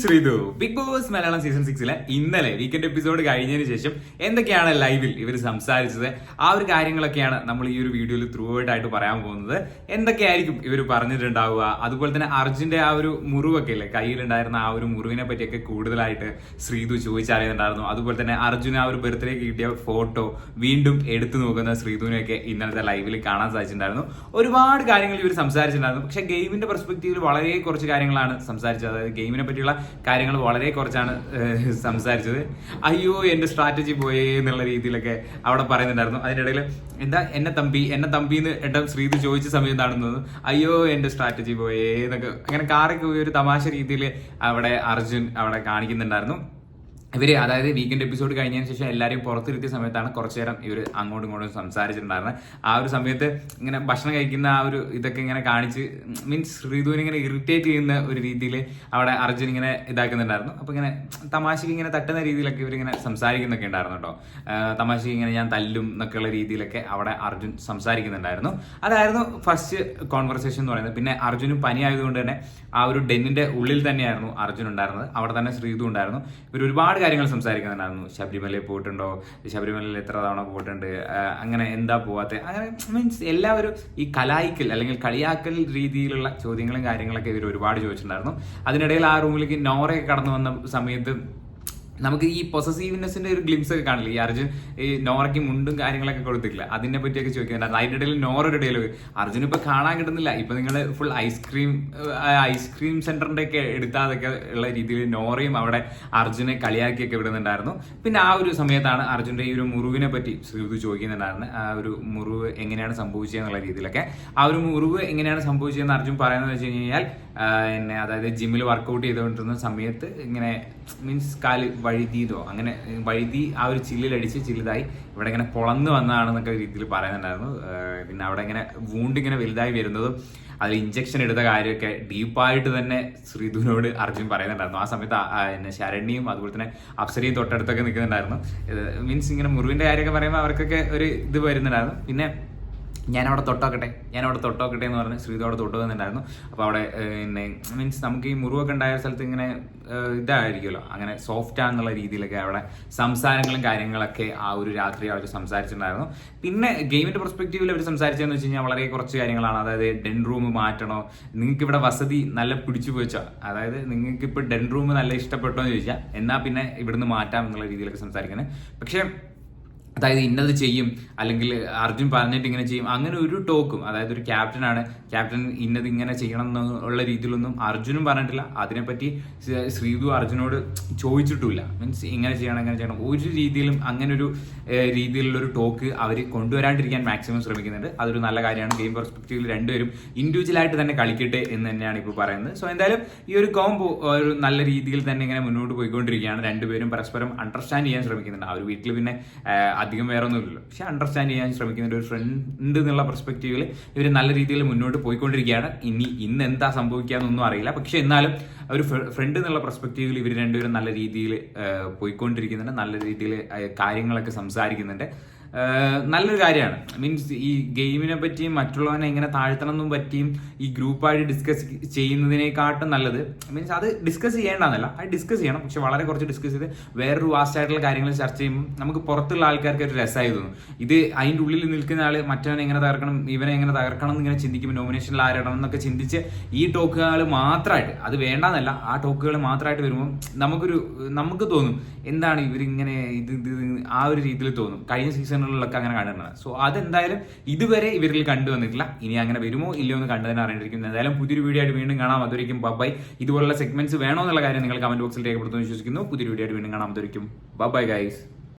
Sreethu. Bigg Boss Malayalam season സിക്സിലെ ഇന്നലെ weekend episode കഴിഞ്ഞതിന് ശേഷം എന്തൊക്കെയാണ് ലൈവിൽ ഇവർ സംസാരിച്ചത്? ആ ഒരു കാര്യങ്ങളൊക്കെയാണ് നമ്മൾ ഈ ഒരു വീഡിയോയിൽ ത്രൂ ആയിട്ട് പറയാൻ പോകുന്നത്. എന്തൊക്കെയായിരിക്കും ഇവർ പറഞ്ഞിട്ടുണ്ടാവുക? അതുപോലെ തന്നെ അർജുന്റെ ആ ഒരു മുറിവൊക്കെ ഇല്ലേ? കയ്യിലുണ്ടായിരുന്ന ആ ഒരു മുറിവിനെ പറ്റിയൊക്കെ കൂടുതലായിട്ട് ശ്രീതു ചോദിച്ചറിയുന്നുണ്ടായിരുന്നു. അതുപോലെ തന്നെ അർജുൻ ആ ഒരു ബർത്ത്ഡേ കിട്ടിയ ഫോട്ടോ വീണ്ടും എടുത്തു നോക്കുന്ന ശ്രീതുവിനെയൊക്കെ ഇന്നലത്തെ ലൈവിൽ കാണാൻ സാധിച്ചിട്ടുണ്ടായിരുന്നു. ഒരുപാട് കാര്യങ്ങൾ ഇവർ സംസാരിച്ചിട്ടുണ്ടായിരുന്നു. പക്ഷെ ഗെയിമിന്റെ പെർസ്പെക്റ്റീവിൽ വളരെ കുറച്ച് കാര്യങ്ങളാണ് സംസാരിച്ചത്. അതായത് ഗെയിമിനെ പറ്റിയുള്ള കാര്യങ്ങൾ വളരെ കുറച്ചാണ് സംസാരിച്ചത്. അയ്യോ എന്റെ സ്ട്രാറ്റജി പോയേ എന്നുള്ള രീതിയിലൊക്കെ അവിടെ പറയുന്നുണ്ടായിരുന്നു. അതിനിടയിൽ എന്താ എന്നെ തമ്പി എന്നെ തമ്പി എന്ന് എട്ടം ശ്രീത് ചോദിച്ച തോന്നുന്നു അയ്യോ എന്റെ സ്ട്രാറ്റജി പോയേ എന്നൊക്കെ. അങ്ങനെ കാറൊക്കെ ഒരു തമാശ രീതിയിൽ അവിടെ അർജുൻ അവിടെ കാണിക്കുന്നുണ്ടായിരുന്നു. ഇവർ അതായത് വീക്കെൻഡ് എപ്പിസോഡ് കഴിഞ്ഞതിന് ശേഷം എല്ലാവരെയും പുറത്തിരുത്തിയ സമയത്താണ് കുറച്ചു നേരം ഇവർ അങ്ങോട്ടും ഇങ്ങോട്ടും സംസാരിച്ചിട്ടുണ്ടായിരുന്നത് ആ ഒരു സമയത്ത് ഇങ്ങനെ ഭക്ഷണം കഴിക്കുന്ന ആ ഒരു ഇതൊക്കെ ഇങ്ങനെ കാണിച്ച് മീൻസ് ഋതുവിനെ ഇങ്ങനെ ഇറിറ്റേറ്റ് ചെയ്യുന്ന ഒരു രീതിയിൽ അവിടെ അർജുൻ ഇങ്ങനെ ഇതാക്കുന്നുണ്ടായിരുന്നു. അപ്പോൾ ഇങ്ങനെ തമാശക്ക് ഇങ്ങനെ തട്ടുന്ന രീതിയിലൊക്കെ ഇവരിങ്ങനെ സംസാരിക്കുന്നൊക്കെ ഉണ്ടായിരുന്നു കേട്ടോ. തമാശക്ക് ഇങ്ങനെ ഞാൻ തല്ലും എന്നൊക്കെയുള്ള രീതിയിലൊക്കെ അവിടെ അർജുൻ സംസാരിക്കുന്നുണ്ടായിരുന്നു. അതായിരുന്നു ഫസ്റ്റ് കോൺവെർസേഷൻ എന്ന് പറയുന്നത്. പിന്നെ അർജുനും പനിയായതുകൊണ്ട് തന്നെ ആ ഒരു ഡെന്നിന്റെ ഉള്ളിൽ തന്നെയായിരുന്നു അർജുൻ ഉണ്ടായിരുന്നത്. അവിടെ തന്നെ ശ്രീതു ഉണ്ടായിരുന്നു. ഇവർ ഒരുപാട് കാര്യങ്ങൾ സംസാരിക്കുന്നുണ്ടായിരുന്നു ശബരിമലയിൽ പോയിട്ടുണ്ടോ? ശബരിമലയിൽ എത്ര തവണ പോയിട്ടുണ്ട്? അങ്ങനെ എന്താ പോവാത്ത? അങ്ങനെ മീൻസ് എല്ലാവരും ഈ കലായിക്കൽ അല്ലെങ്കിൽ കളിയാക്കൽ രീതിയിലുള്ള ചോദ്യങ്ങളും കാര്യങ്ങളൊക്കെ ഇവർ ഒരുപാട് ചോദിച്ചിട്ടുണ്ടായിരുന്നു. അതിനിടയിൽ ആ റൂമിലേക്ക് നോറയൊക്കെ കടന്നു വന്ന സമയത്ത് നമുക്ക് ഈ പൊസസീവ്നെസിന്റെ ഒരു ഗ്ലിംസ് ഒക്കെ കാണില്ല? ഈ അർജുൻ ഈ നോറയ്ക്ക് മുണ്ടും കാര്യങ്ങളൊക്കെ കൊടുത്തിട്ടില്ല? അതിനെ പറ്റിയൊക്കെ ചോദിക്കുന്നുണ്ട്. അതിന്റെ ഇടയിൽ നോറയുടെ ഇടയിൽ അർജുൻ ഇപ്പൊ കാണാൻ കിട്ടുന്നില്ല. ഇപ്പൊ നിങ്ങൾ ഫുൾ ഐസ്ക്രീം ഐസ്ക്രീം സെന്ററിന്റെ ഒക്കെ എടുത്താതൊക്കെ ഉള്ള രീതിയിൽ നോറയും അവിടെ അർജുനെ കളിയാക്കിയൊക്കെ വിടുന്നുണ്ടായിരുന്നു. പിന്നെ ആ ഒരു സമയത്താണ് അർജുന്റെ ഈ ഒരു മുറിവിനെ പറ്റി ശ്രീതു ചോദിക്കുന്നുണ്ടായിരുന്നു. ആ ഒരു മുറിവ് എങ്ങനെയാണ് സംഭവിച്ചതെന്നുള്ള രീതിയിലൊക്കെ. ആ ഒരു മുറിവ് എങ്ങനെയാണ് സംഭവിച്ചതെന്ന് അർജുൻ പറയുന്നത് വെച്ച് കഴിഞ്ഞാൽ എന്നെ അതായത് ജിമ്മിൽ വർക്കൗട്ട് ചെയ്തുകൊണ്ടിരുന്ന സമയത്ത് ഇങ്ങനെ മീൻസ് കാൽ വഴുതിയതോ അങ്ങനെ വഴുതി ആ ഒരു ചില്ലിലടിച്ച് ചില്ലിതായി ഇവിടെ ഇങ്ങനെ പൊളന്ന് വന്നതാണെന്നൊക്കെ രീതിയിൽ പറയുന്നുണ്ടായിരുന്നു. പിന്നെ അവിടെ ഇങ്ങനെ വൂണ്ട് ഇങ്ങനെ വലുതായി വരുന്നതും അതിൽ ഇഞ്ചക്ഷൻ എടുത്ത കാര്യമൊക്കെ ഡീപ്പായിട്ട് തന്നെ ശ്രീധുവിനോട് അർജുൻ പറയുന്നുണ്ടായിരുന്നു. ആ സമയത്ത് പിന്നെ ശരണ്യും അതുപോലെ തന്നെ അപ്സരയും തൊട്ടടുത്തൊക്കെ നിൽക്കുന്നുണ്ടായിരുന്നു. മീൻസ് ഇങ്ങനെ മുറിവിന്റെ കാര്യമൊക്കെ പറയുമ്പോൾ അവർക്കൊക്കെ ഒരു ഇത് വരുന്നുണ്ടായിരുന്നു. പിന്നെ ഞാൻ അവിടെ തൊട്ടോക്കട്ടെ ഞാനവിടെ തൊട്ടോക്കട്ടെ എന്ന് പറഞ്ഞ് ശ്രീതു അവിടെ തൊട്ട് വന്നിട്ടുണ്ടായിരുന്നു. അപ്പോൾ അവിടെ പിന്നെ മീൻസ് നമുക്ക് ഈ മുറിവൊക്കെ ഉണ്ടായ സ്ഥലത്ത് ഇങ്ങനെ ഇതായിരിക്കുമല്ലോ. അങ്ങനെ സോഫ്റ്റ് ആണെന്നുള്ള രീതിയിലൊക്കെ അവിടെ സംസാരങ്ങളും കാര്യങ്ങളൊക്കെ ആ ഒരു രാത്രി അവർ സംസാരിച്ചിട്ടുണ്ടായിരുന്നു. പിന്നെ ഗെയിമിന്റെ പെർസ്പെക്റ്റീവിൽ അവർ സംസാരിച്ചതെന്ന് വെച്ച് കഴിഞ്ഞാൽ വളരെ കുറച്ച് കാര്യങ്ങളാണ്. അതായത് ഡെൻ റൂം മാറ്റണോ? നിങ്ങൾക്ക് ഇവിടെ വസതി നല്ല പിടിച്ചു പോയിച്ചോ? അതായത് നിങ്ങൾക്ക് ഇപ്പോൾ ഡെൻ റൂം നല്ല ഇഷ്ടപ്പെട്ടോ എന്ന് ചോദിച്ചാൽ എന്നാൽ പിന്നെ ഇവിടുന്ന് മാറ്റാം എന്നുള്ള രീതിയിലൊക്കെ സംസാരിക്കുന്നത് പക്ഷേ അതായത് ഇന്നത് ചെയ്യും അല്ലെങ്കിൽ അർജുൻ പറഞ്ഞിട്ട് ഇങ്ങനെ ചെയ്യും അങ്ങനെ ഒരു ടോക്കും അതായത് ഒരു ക്യാപ്റ്റൻ ആണ് ക്യാപ്റ്റൻ ഇന്നത് ഇങ്ങനെ ചെയ്യണം എന്നുള്ള രീതിയിലൊന്നും അർജുനും പറഞ്ഞിട്ടില്ല. അതിനെപ്പറ്റി ശ്രീ- ശ്രീതു അർജുനോട് ചോദിച്ചിട്ടില്ല മീൻസ് ഇങ്ങനെ ചെയ്യണം ഇങ്ങനെ ചെയ്യണം. ഒരു രീതിയിലും അങ്ങനെ ഒരു രീതിയിലുള്ള ഒരു ടോക്ക് അവർ കൊണ്ടുവരാണ്ടിരിക്കാൻ മാക്സിമം ശ്രമിക്കുന്നുണ്ട്. അതൊരു നല്ല കാര്യമാണ്. ഗെയിം പെർസ്പെക്റ്റീവിൽ രണ്ടുപേരും ഇൻഡിവിജ്വലായിട്ട് തന്നെ കളിക്കട്ടെ എന്ന് തന്നെയാണ് ഇപ്പോൾ പറയുന്നത്. സോ എന്തായാലും ഈ ഒരു കോംബോ ഒരു നല്ല രീതിയിൽ തന്നെ ഇങ്ങനെ മുന്നോട്ട് പോയിക്കൊണ്ടിരിക്കുകയാണ്. രണ്ടുപേരും പരസ്പരം അണ്ടർസ്റ്റാൻഡ് ചെയ്യാൻ ശ്രമിക്കുന്നുണ്ട്. ആ ഒരു വീട്ടിൽ പിന്നെ അധികം വേറെ ഒന്നുമില്ലല്ലോ. പക്ഷെ അണ്ടർസ്റ്റാൻഡ് ചെയ്യാൻ ശ്രമിക്കുന്നുണ്ട് ഒരു ഫ്രണ്ട് എന്നുള്ള പെർസ്പെക്റ്റീവിൽ ഇവർ നല്ല രീതിയിൽ മുന്നോട്ട് പോയിക്കൊണ്ടിരിക്കുകയാണ്. ഇനി ഇന്ന് എന്താ സംഭവിക്കാന്നൊന്നും അറിയില്ല. പക്ഷെ എന്നാലും ഒരു ഫ്രണ്ട് എന്നുള്ള പെർസ്പെക്റ്റീവിൽ ഇവർ രണ്ടുപേരും നല്ല രീതിയിൽ പോയിക്കൊണ്ടിരിക്കുന്നുണ്ട്. നല്ല രീതിയിൽ കാര്യങ്ങളൊക്കെ സംസാരിക്കുന്നുണ്ട്. നല്ലൊരു കാര്യമാണ്. മീൻസ് ഈ ഗെയിമിനെ പറ്റിയും മറ്റുള്ളവനെ എങ്ങനെ താഴ്ത്തണം എന്നും പറ്റിയും ഈ ഗ്രൂപ്പായിട്ട് ഡിസ്കസ് ചെയ്യുന്നതിനെക്കാട്ടും നല്ലത്. മീൻസ് അത് ഡിസ്കസ് ചെയ്യേണ്ടെന്നല്ല അത് ഡിസ്കസ് ചെയ്യണം. പക്ഷെ വളരെ കുറച്ച് ഡിസ്കസ് ചെയ്ത് വേറൊരു വാസ്റ്റ് ആയിട്ടുള്ള കാര്യങ്ങൾ ചർച്ച ചെയ്യുമ്പോൾ നമുക്ക് പുറത്തുള്ള ആൾക്കാർക്ക് ഒരു രസമായി തോന്നും. ഇത് അതിന്റെ ഉള്ളിൽ നിൽക്കുന്ന ആൾ മറ്റവനെ എങ്ങനെ തകർക്കണം ഇവനെ എങ്ങനെ തകർക്കണം എന്ന് ഇങ്ങനെ ചിന്തിക്കുമ്പോൾ നോമിനേഷനിൽ ആരിടണം എന്നൊക്കെ ചിന്തിച്ച് ഈ ടോക്കുകൾ മാത്രമായിട്ട് അത് വേണ്ടെന്നല്ല ആ ടോക്കുകൾ മാത്രമായിട്ട് വരുമ്പോൾ നമുക്കൊരു നമുക്ക് തോന്നും എന്താണ് ഇവരിങ്ങനെ ഇത് ഇത് ആ ഒരു രീതിയിൽ തോന്നും. കഴിഞ്ഞ സീസണുകളിലൊക്കെ അങ്ങനെ കണ്ടിട്ടുണ്ട് സോ അതെന്തായാലും ഇതുവരെ ഇവരിൽ കണ്ടുവന്നിട്ടില്ല. ഇനി അങ്ങനെ വരുമോ ഇല്ലയോ എന്ന് കണ്ടു തന്നെ അറിയേണ്ടിരിക്കും എന്തായാലും പുതിയൊരു വീഡിയോ ആയിട്ട് വീണ്ടും കാണാം. അതൊരിക്കും ബബായ് ഇതുപോലുള്ള സെഗ്മെന്റ്സ് വേണോ എന്നുള്ള കാര്യം നിങ്ങൾ കമന്റ് ബോക്സിൽ രേഖപ്പെടുത്തുമെന്ന് വിശ്വസിക്കുന്നു. പുതിയൊരു വീഡിയോ ആയിട്ട് വീണ്ടും കാണാം. അതൊരിക്കും ബബായ് ഗൈസ്